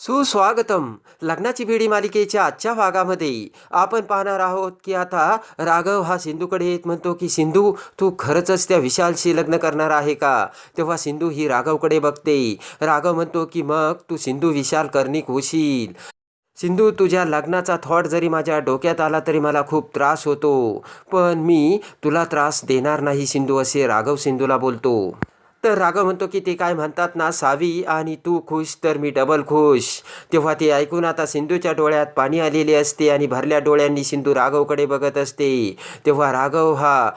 सुस्वागतम. लग्नाची भिडी मालिकेच्या आजच्या भागामध्ये. आपण पाहणार आहोत की आता राघव हा सिंधूकडे येत म्हणतो की सिंधू तू खरंच त्या विशालशी लग्न करणार आहे का? तेव्हा सिंधू ही राघवकडे बघते. राघव म्हणतो की मग तू सिंधू विशाल कर्णिक होशील. सिंधू तुझ्या लग्नाचा थॉट जरी माझ्या डोक्यात आला तरी मला खूप त्रास होतो. पण मी तुला त्रास देणार नाही सिंधू असे राघव सिंधूला बोलतो. तर राघव म्हणतो की ते काय म्हणतात ना सावी आणि तू खुश तर मी डबल खुश. तेव्हा ते ऐकून आता सिंधूच्या डोळ्यात पाणी आलेले असते आणि भरल्या डोळ्यांनी सिंधू राघवकडे बघत असते. तेव्हा राघव हा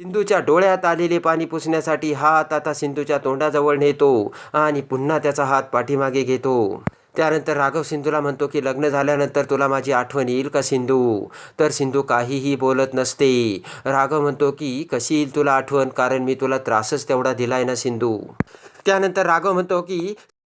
सिंधूच्या डोळ्यात आलेले पाणी पुसण्यासाठी हात आता सिंधूच्या तोंडाजवळ नेतो आणि पुन्हा त्याचा हात पाठीमागे घेतो. त्यानंतर राघव सिंधूला म्हणतो की लग्न झाल्यानंतर तुला माझी आठवण येईल का सिंधू? तर सिंधू काहीही बोलत नसते. राघव म्हणतो की कशी येईल तुला आठवण? कारण मी तुला त्रासच तेवढा दिलाय ना सिंधू. त्यानंतर राघव म्हणतो की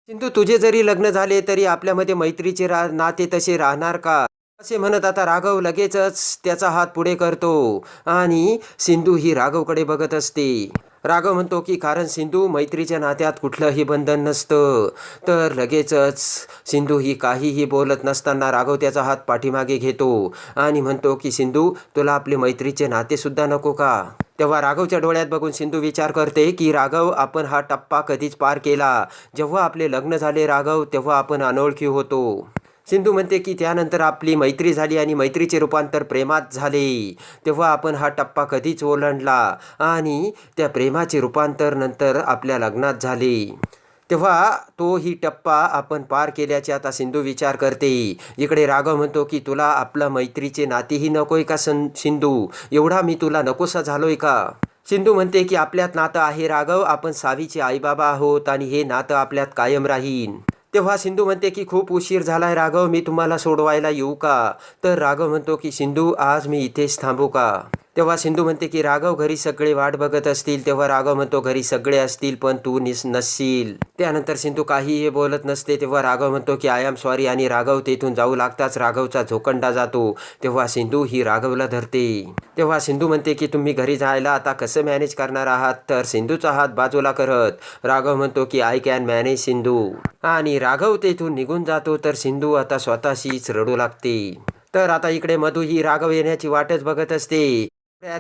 सिंधू तुझे जरी लग्न झाले तरी आपल्यामध्ये मैत्रीचे रा नाते तसे राहणार का? असे म्हणत आता राघव लगेचच त्याचा हात पुढे करतो. आणि सिंधू ही राघवकडे बघत असते. राघव म्हणतो की कारण सिंधू मैत्रीच्या नात्यात कुठलंही बंधन नसतं. तर लगेचच सिंधू ही काहीही बोलत नसताना राघव त्याचा हात पाठीमागे घेतो आणि म्हणतो की सिंधू तुला आपले मैत्रीचे नातेसुद्धा नको का? तेव्हा राघवच्या डोळ्यात बघून सिंधू विचार करते की राघव आपण हा टप्पा कधीच पार केला. जेव्हा आपले लग्न झाले राघव तेव्हा आपण अनोळखी होतो. सिंधू म्हणते की त्यानंतर आपली मैत्री झाली आणि मैत्रीचे रूपांतर प्रेमात झाले. तेव्हा आपण हा टप्पा कधीच ओलांडला आणि त्या प्रेमाचे रूपांतर नंतर आपल्या लग्नात झाले. तेव्हा तो ही टप्पा आपण पार केल्याचे आता सिंधू विचार करते. इकडे राघव म्हणतो की तुला आपलं मैत्रीचे नातेही नकोय का सं सिंधू? एवढा मी तुला नकोसा झालोय का? सिंधू म्हणते की आपल्यात नातं आहे राघव. आपण सावीचे आईबाबा आहोत आणि हे नातं आपल्यात कायम राहीन. तेव्हा सिंधू म्हणते की खूप उशीर झालाय राघव मी तुम्हाला सोडवायला येऊ का? तर राघव म्हणतो की सिंधू आज मी इथेच थांबू का? तेव्हा सिंधू म्हणते की राघव घरी सगळे वाट बघत असतील. तेव्हा राघव म्हणतो घरी सगळे असतील पण तू निस नसशील. त्यानंतर सिंधू काहीही बोलत नसते तेव्हा राघव म्हणतो की आय एम सॉरी आणि राघव तेथून जाऊ लागताच राघवचा झोकंडा जातो. तेव्हा सिंधू ही राघवला धरते. तेव्हा सिंधू म्हणते की तुम्ही घरी जायला आता कसं मॅनेज करणार आहात? तर सिंधूचा हात बाजूला करत राघव म्हणतो की आय कॅन मॅनेज सिंधू. आणि राघव तेथून निघून जातो तर सिंधू आता स्वतःशीच रडू लागते. तर आता इकडे मधू ही राघव येण्याची वाटच बघत असते.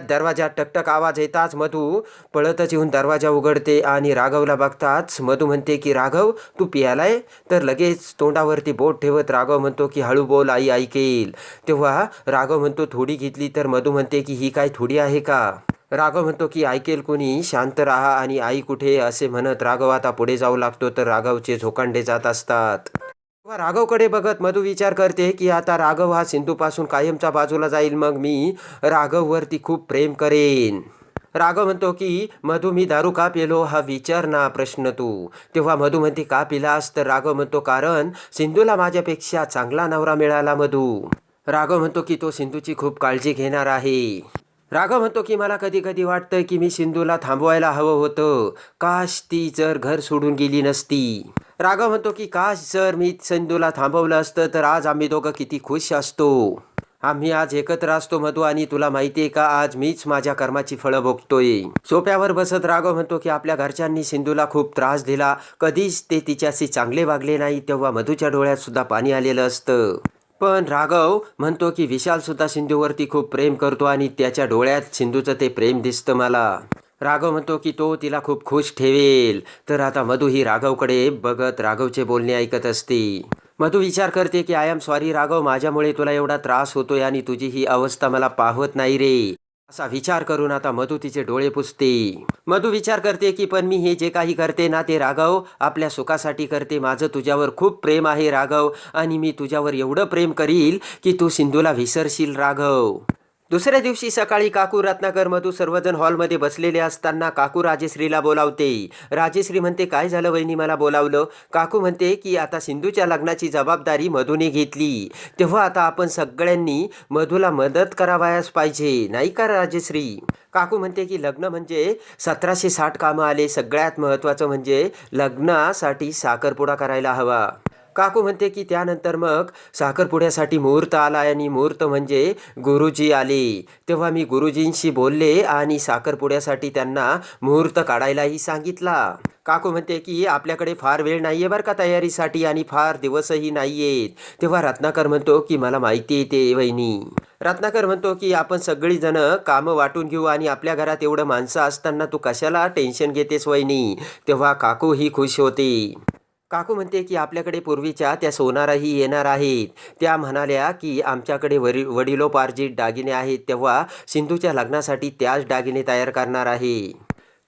दरवाजा टकटक आवाज येताच मधू पळतच येऊन दरवाजा उघडते आणि राघवला बघताच मधू म्हणते की राघव तू पियालाय? तर लगेच तोंडावरती बोट ठेवत राघव म्हणतो की हळू बोल आई ऐकेल. तेव्हा राघव म्हणतो थोडी घेतली तर मधू म्हणते की ही काय थोडी आहे का? राघव म्हणतो की ऐकेल कोणी? शांत राहा आणि आई कुठे? असे म्हणत राघव आता पुढे जाऊ लागतो तर राघवचे झोकांडे जात असतात. राघवकडे बघत मधू विचार करते की आता राघव हा सिंधूपासून कायमच्या बाजूला जाईल मग मी राघववरती खूप प्रेम करेन. राघव म्हणतो की मधू मी दारू का पिलो हा विचार ना प्रश्न तू. तेव्हा मधू म्हणते का पिलास? तर राघव म्हणतो कारण सिंधूला माझ्यापेक्षा चांगला नवरा मिळाला मधू. राघव म्हणतो की तो सिंधूची खूप काळजी घेणार आहे. राघव म्हणतो की मला कधी कधी वाटतं की मी सिंधूला थांबवायला हवं होतं. काश ती जर घर सोडून गेली नसती. राघव म्हणतो की काश जर मी सिंधूला थांबवलं असतं तर आज आम्ही दोघं किती खुश असतो. आम्ही आज एकत्र असतो मधू आणि तुला माहितीये का? आज मीच माझ्या कर्माची फळं भोगतोय. सोप्यावर बसत राघव म्हणतो की आपल्या घरच्यांनी सिंधूला खूप त्रास दिला. कधीच ते तिच्याशी चांगले वागले नाही तेव्हा मधूच्या डोळ्यात सुद्धा पाणी आलेलं असतं. पण राघव म्हणतो की विशाल सुद्धा सिंधूवरती खूप प्रेम करतो आणि त्याच्या डोळ्यात सिंधूचं ते प्रेम दिसतं मला. राघव म्हणतो की तो तिला खूप खुश ठेवेल. तर आता मधू ही राघवकडे बघत राघवचे बोलणे ऐकत असते. मधू विचार करते की आय एम सॉरी राघव माझ्यामुळे तुला एवढा त्रास होतोय आणि तुझी ही अवस्था मला पाहत नाही रे. असा विचार करून आता मधू तिचे डोळे पुसते. मधू विचार करते की पण मी हे जे काही करते ना ते राघव आपल्या सुखासाठी करते. माझं तुझ्यावर खूप प्रेम आहे राघव आणि मी तुझ्यावर एवढं प्रेम करील की तू सिंधूला विसरशील राघव. दुसऱ्या दिवशी सकाळी काकू रत्नाकर मधू सर्वजण हॉलमध्ये बसलेले असताना काकू राजेश्रीला बोलावते. राजेश्री म्हणते काय झालं वहिनी मला बोलावलं काकू म्हणते की आता सिंधूच्या लग्नाची जबाबदारी मधूने घेतली. तेव्हा आता आपण सगळ्यांनी मधूला मदत करावयास पाहिजे नाही का राजेश्री काकू म्हणते की लग्न म्हणजे सतराशे साठ कामं आले. सगळ्यात महत्त्वाचं म्हणजे लग्नासाठी साखरपुडा करायला हवा. काकू म्हणते की त्यानंतर मग साखरपुड्यासाठी मुहूर्त आला आणि मुहूर्त म्हणजे गुरुजी आले. तेव्हा मी गुरुजींशी बोलले आणि साखरपुड्यासाठी त्यांना मुहूर्त काढायलाही सांगितला. काकू म्हणते की आपल्याकडे फार वेळ नाही आहे बरं का तयारीसाठी आणि फार दिवसही नाही आहेत तेव्हा रत्नाकर म्हणतो की मला माहिती येते वहिनी. रत्नाकर म्हणतो की आपण सगळीजणं कामं वाटून घेऊ आणि आपल्या घरात एवढं माणसं असताना तू कशाला टेन्शन घेतेस वहिनी? तेव्हा काकूही खुश होते. काकू म्हणते की आपल्याकडे पूर्वीच्या त्या सोनाराही येणार आहेत. त्या म्हणाल्या की आमच्याकडे वरी वडिलोपार्जित दागिने आहेत तेव्हा सिंधूच्या लग्नासाठी त्याच दागिने तयार करणार आहे.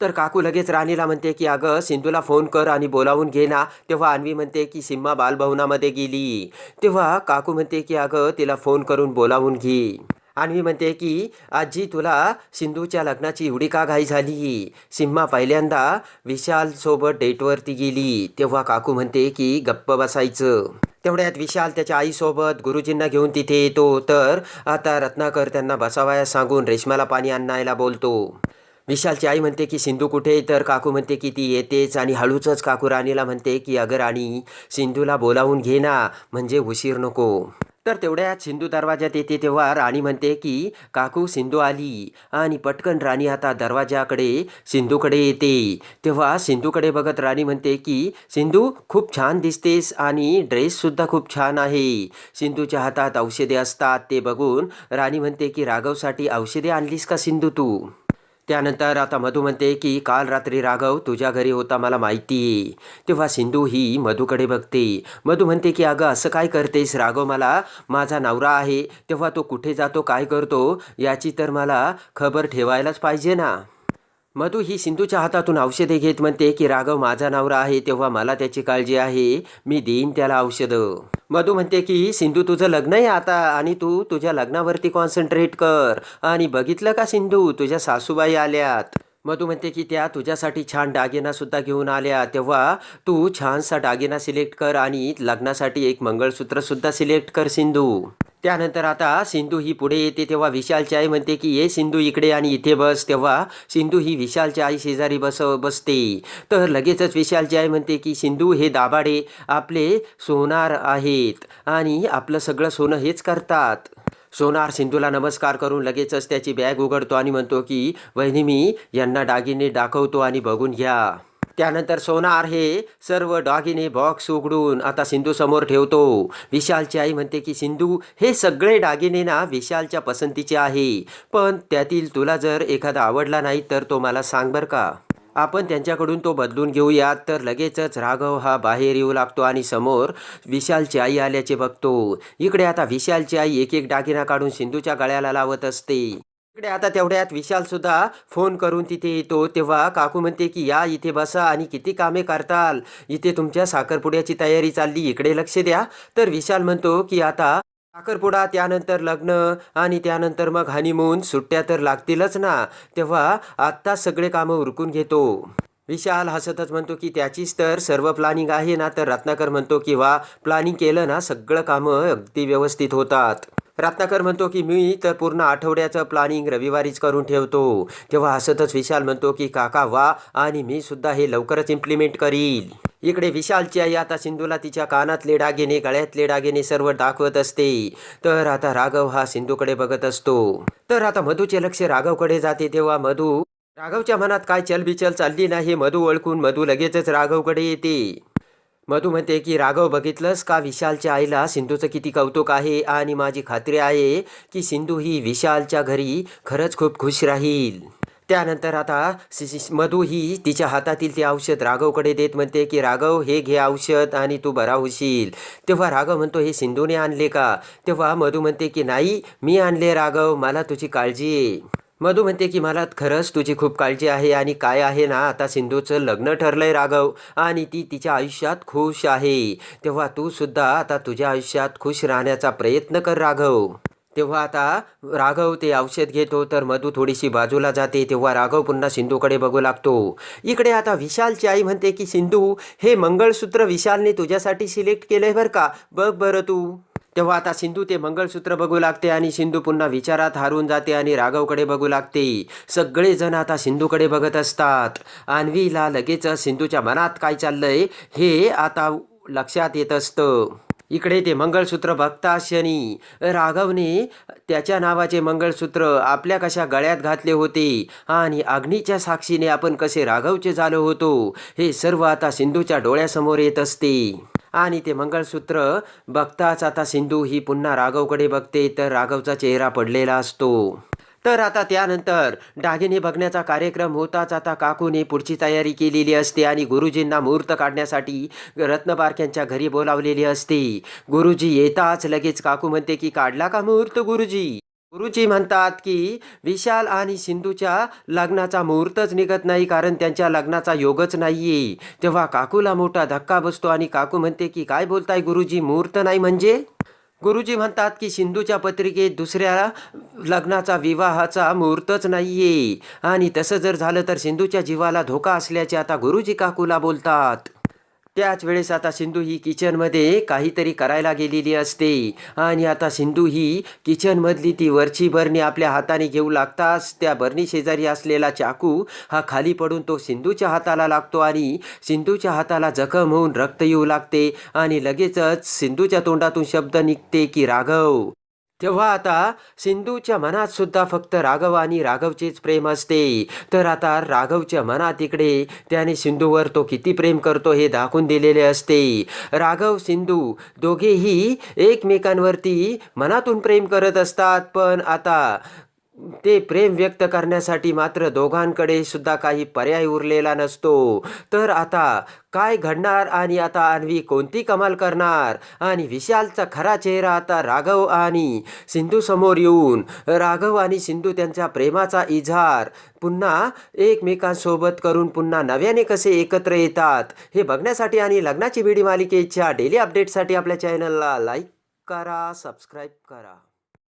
तर काकू लगेच राणीला म्हणते की अगं सिंधूला फोन कर आणि बोलावून घे ना. तेव्हा अन्वी म्हणते की सिम्मा बालभवनामध्ये गेली. तेव्हा काकू म्हणते की अगं तिला फोन करून बोलावून घे. अन्वी म्हणते की आजी तुला सिंधूच्या लग्नाची एवढी का घाई झाली. सिम्मा पहिल्यांदा विशालसोबत डेटवरती गेली. तेव्हा काकू म्हणते की गप्प बसायचं. तेवढ्यात विशाल त्याच्या आईसोबत गुरुजींना घेऊन तिथे येतो. तर आता रत्नाकर त्यांना बसावयास सांगून रेशमाला पाणी आणायला बोलतो. विशालची आई म्हणते की सिंधू कुठे तर काकू म्हणते की ती येतेच आणि हळूचच काकू राणीला म्हणते की अगं राणी सिंधूला बोलावून घे ना. म्हणजे उशीर नको. तर तेवढ्यात सिंधू दरवाजात येते तेव्हा राणी म्हणते की काकू सिंधू आली आणि पटकन राणी आता दरवाजाकडे सिंधूकडे येते. तेव्हा सिंधूकडे बघत राणी म्हणते की सिंधू खूप छान दिसतेस आणि ड्रेससुद्धा खूप छान आहे. सिंधूच्या हातात औषधे असतात ते बघून राणी म्हणते की राघवसाठी औषधे आणलीस का सिंधू तू? त्यानंतर आता मधू म्हणते की काल रात्री राघव तुझ्या घरी होता मला माहिती. आहे तेव्हा सिंधू ही मधूकडे बघते. मधू म्हणते की अगं असं काय करतेस राघव मला? माझा नवरा आहे. तेव्हा तो कुठे जातो काय करतो? याची तर मला खबर ठेवायलाच पाहिजे ना. मधू ही सिंधूच्या हातातून औषधे घेत म्हणते की राघव माझा नवरा आहे तेव्हा मला त्याची काळजी आहे. मी देईन त्याला औषधं. मधू म्हणते की सिंधू तुझं लग्न आहे आता आणि तू तुझ्या लग्नावरती कॉन्सन्ट्रेट कर. आणि बघितलं का सिंधू तुझ्या सासूबाई आल्यात? मधू म्हणते की त्या तुझ्यासाठी छान दागिनासुद्धा घेऊन आल्या. तेव्हा तू छानसा दागिना सिलेक्ट कर आणि लग्नासाठी एक मंगळसूत्रसुद्धा सिलेक्ट कर सिंधू. त्यानंतर आता सिंधू ही पुढे येते तेव्हा विशालची आई म्हणते की ये सिंधू इकडे आणि इथे बस. तेव्हा सिंधू ही विशालच्या आई शेजारी बस बसते. तर लगेचच विशालची आई म्हणते की सिंधू हे दाभाडे आपले सोनार आहेत आणि आपलं सगळं सोनं हेच करतात. सोनार सिंधूला नमस्कार करून लगेचच त्याची बॅग उघडतो आणि म्हणतो की वहिनी मी यांना दागिने दाखवतो आणि बघून घ्या. त्यानंतर सोनार हे सर्व दागिने बॉक्स उघडून आता सिंधू समोर ठेवतो. विशालची आई म्हणते की सिंधू हे सगळे दागिने ना विशालच्या पसंतीचे आहे. पण त्यातील तुला जर एखादा आवडला नाही तर तो मला सांग बरं का. आपण त्यांच्याकडून तो बदलून घेऊयात. तर लगेचच राघव हा बाहेर येऊ लागतो आणि समोर विशालची आई आल्याचे बघतो. इकडे आता विशालची आई एक एक दागिना काढून सिंधूच्या गळ्याला लावत असते. इकडे आता तेवढ्यात विशाल सुद्धा फोन करून तिथे येतो. तेव्हा काकू म्हणते की या इथे बसा आणि किती कामे करताल? इथे तुमच्या साखरपुड्याची तयारी चालली. इकडे लक्ष द्या. तर विशाल म्हणतो की आता साखरपुडा त्यानंतर लग्न आणि त्यानंतर मग हनीमून सुट्ट्या तर लागतीलच ना. तेव्हा आत्ताच सगळे कामं उरकून घेतो. विशाल हसतच म्हणतो की त्याचीच तर सर्व प्लॅनिंग आहे ना. तर रत्नाकर म्हणतो की वा प्लॅनिंग केलं ना सगळं कामं अगदी व्यवस्थित होतात. रत्नाकर म्हणतो की मी तर पूर्ण आठवड्याचं प्लॅनिंग रविवारीच करून ठेवतो. तेव्हा हसतच विशाल म्हणतो की काका वा आणि मी सुद्धा हे लवकरच इम्प्लिमेंट करील. इकडे विशालची आई आता सिंधूला तिच्या कानातले डागिने गळ्यातले डागिने सर्व दाखवत असते. तर आता राघव हा सिंधूकडे बघत असतो. तर आता मधूचे लक्ष राघवकडे जाते. तेव्हा मधू राघवच्या मनात काय चलबिचल चालली नाही? मधू ओळखून मधू लगेचच राघवकडे येते. मधू म्हणते की राघव बघितलंस का विशालच्या आईला? सिंधूचं किती कौतुक आहे आणि माझी खात्री आहे की सिंधू ही विशालच्या घरी खरंच खूप खुश राहील. त्यानंतर आता मधू ही तिच्या हातातील ते औषध राघवकडे देत म्हणते की राघव हे घे औषध आणि तू बरा होशील. तेव्हा राघव म्हणतो हे सिंधूने आणले का? तेव्हा मधू म्हणते की नाही मी आणले राघव मला तुझी काळजी आहे. मधू म्हणते की मला खरंच तुझी खूप काळजी आहे आणि काय आहे ना आता सिंधूचं लग्न ठरलंय राघव आणि ती तिच्या आयुष्यात खुश आहे. तेव्हा तू सुद्धा आता तुझ्या आयुष्यात खुश राहण्याचा प्रयत्न कर राघव. तेव्हा आता राघव ते औषध घेतो तर मधू थोडीशी बाजूला जाते. तेव्हा राघव पुन्हा सिंधूकडे बघू लागतो. इकडे आता विशालची आई म्हणते की सिंधू हे मंगळसूत्र विशालने तुझ्यासाठी सिलेक्ट केलंय बरं का? बघ बरं तू. तेव्हा आता सिंधू ते मंगळसूत्र बघू लागते आणि सिंधू पुन्हा विचारात हारून जाते आणि राघवकडे बघू लागते. सगळेजण आता सिंधूकडे बघत असतात. अन्वीला लगेच सिंधूच्या मनात काय चाललंय हे आता लक्षात येत असतं. इकडे ते मंगळसूत्र बघता शनी. राघवने त्याच्या नावाचे मंगळसूत्र आपल्या कशा गळ्यात घातले होते आणि अग्नीच्या साक्षीने आपण कसे राघवचे झालो होतो हे सर्व आता सिंधूच्या डोळ्यासमोर येत असते. आणि ते मंगळसूत्र. बघताच आता सिंधू ही पुन्हा राघवकडे बघते तर राघवचा चेहरा पडलेला असतो. तर आता त्यानंतर दागिने बघण्याचा कार्यक्रम होताच आता काकूने पुढची तयारी केलेली असते आणि गुरुजींना मुहूर्त काढण्यासाठी रत्नबारक्यांच्या घरी बोलावलेली असते. गुरुजी येताच लगेच काकू म्हणते की काढला का मुहूर्त गुरुजी? गुरुजी म्हणतात की विशाल आणि सिंधूच्या लग्नाचा मुहूर्तच निघत नाही कारण त्यांच्या लग्नाचा योगच नाहीये. तेव्हा काकूला मोठा धक्का बसतो आणि काकू म्हणते की काय बोलताय गुरुजी मुहूर्त नाही म्हणजे? गुरुजी म्हणतात की सिंधूच्या पत्रिकेत दुसऱ्या लग्नाचा विवाहाचा मुहूर्तच नाहीये. आणि तसं जर झालं तर सिंधूच्या जीवाला धोका असल्याचे आता गुरुजी काकूला बोलतात. त्याच वेळेस आता सिंधू ही किचनमध्ये काहीतरी करायला गेलेली असते. आणि आता सिंधू ही किचनमधली ती वरची बरणी आपल्या हाताने घेऊ लागताच त्या बरणी शेजारी असलेला चाकू हा खाली पडून तो सिंधूच्या हाताला लागतो आणि सिंधूच्या हाताला जखम होऊन रक्त येऊ लागते. आणि लगेचच सिंधूच्या तोंडातून शब्द निघते की राघव तेव्हा आता सिंधूच्या मनात सुद्धा फक्त राघव आणि राघवचेच प्रेम असते. तर आता राघवच्या मनात इकडे त्याने सिंधूवर तो किती प्रेम करतो हे दाखवून दिलेले असते. राघव सिंधू दोघेही एकमेकांवरती मनातून प्रेम करत असतात. पण आता ते प्रेम व्यक्त करण्यासाठी मात्र दोघांकडे सुद्धा काही पर्याय उरलेला नसतो. तर आता काय घडणार आणि आता अन्वी कोणती कमाल करणार? आणि विशालचा खरा चेहरा आता राघव आणि सिंधू समोर येऊन राघव आणि सिंधू त्यांच्या प्रेमाचा इजहार पुन्हा एकमेकांसोबत करून पुन्हा नव्याने कसे एकत्र येतात हे बघण्यासाठी आणि लग्नाची बिडी मालिकेच्या डेली अपडेटसाठी आपल्या चॅनलला लाईक करा सबस्क्राईब करा.